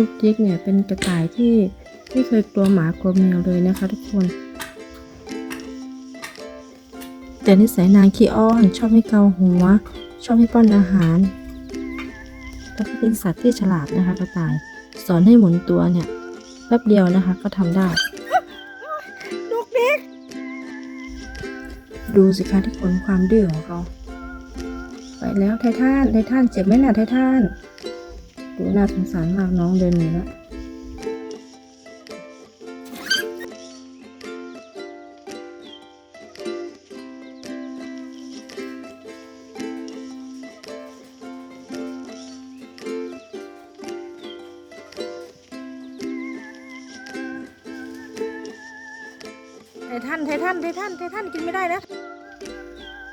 ดุกดิกเนี่ยเป็นกระต่ายที่ไม่เคยกลัวหมากลัวแมวเลยนะคะทุกคน แต่นิสัยนางขี้อ้อนชอบให้เกาหัว ชอบให้ป้อนอาหารแล้วก็เป็นสัตว์ที่ฉลาดนะคะกระต่ายสอนให้หมุนตัวเนี่ยแป๊บเดียวนะคะก็ทำได้ลูกเด็กดูสิคะที่ผลความดื้อของเขาไปแล้วไททันไททันเจ็บไหมน่ะไททัน ดูน่าสงสารมากน้องเดินหนีแล้วไททันไททันไททันไททันกินไม่ได้นะ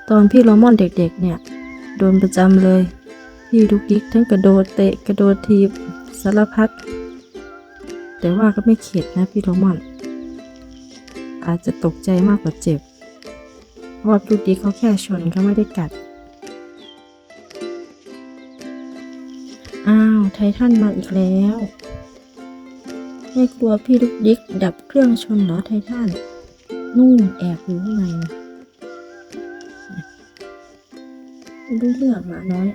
ตอนพี่โรมอนเด็กๆ เนี่ย โดนประจำเลย พี่ดุกดิกทั้งกระโดดเตะกระโดดทีบสารพัดแต่ว่าก็ไม่เข็ดนะพี่โรมอน อาจจะตกใจมากกว่าเจ็บ เพราะว่าดุกดิกเขาแค่ชนเขาไม่ได้กัด อ้าว ไททันมาอีกแล้ว ไม่กลัวพี่ดุกดิกดับเครื่องชนเหรอไททันนู่นแอบอยู่ข้างในรู้เรื่องหมาน้อย